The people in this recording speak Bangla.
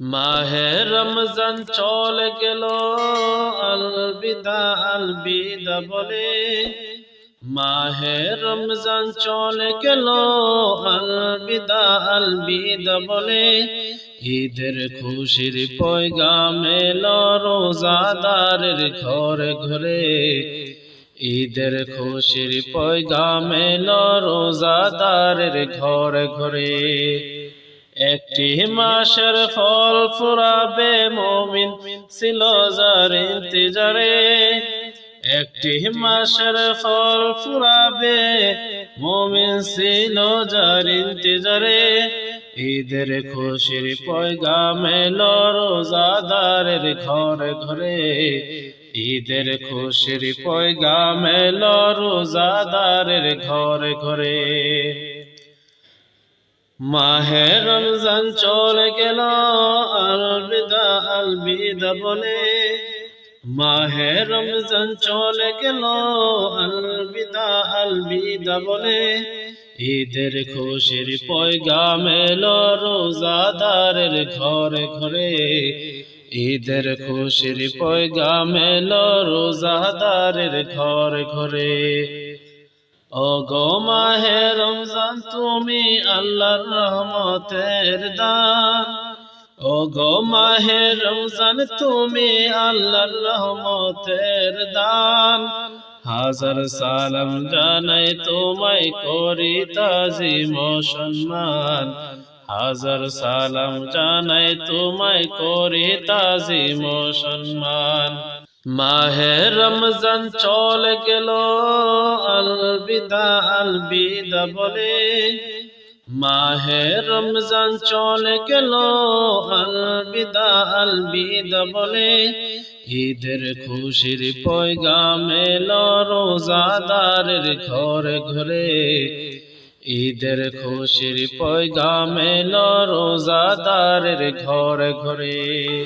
মাহে রমজান চলে গেল, আলবিদা আলবিদা বলে। মাহে রমজান চলে গেল, আলবিদা আলবিদা বলে। ঈদের খুশির পয়গাম এলো রোজাদারের ঘরে ঘরে। ঈদের খুশির পয়গাম এলো রোজাদারের ঘরে ঘরে। একটি মাসের ফল ফুরাবে মমিন ছিল যার ইন্তজারে। একটি মাসের ফল ফুরাবে মমিন ছিল যার ইন্তজারে। ঈদের খুশির পয়গাম এলো রোজাদারের ঘরে ঘরে। ঈদের খুশির পয়গাম এলো রোজাদারের ঘরে ঘরে। মাহে রমজান চলে গেল আলবিদা আলবিদা বলে মাহে রমজান চলে গেল আলবিদা আলবিদা বলে, ঈদের খুশির পয়গাম এলো রোজাদারের ঘরে ঘরে, ঈদের খুশির পয়গাম এলো রোজাদারের ঘরে ঘরে। ও মাহে রমজান, তুমি আল্লাহর রহমতের দান। ও মাহে রমজান, তুমি আল্লাহর রহমতের দান। হাজার সালাম জানাই তোমায় করি তাজিম ও সম্মান। হাজার সালাম জানাই তোমায় করি তাজিম ও সম্মান। মাহে রমজান চলে গেল, আলবিদা আলবিদা বলে। মাহে রমজান চলে গেল, আলবিদা আলবিদা বলে। ঈদের খুশির পয়গাম এলো রোজাদারের ঘরে ঘরে। ঈদের খুশির পয়গাম এলো রোজাদারের ঘরে ঘরে।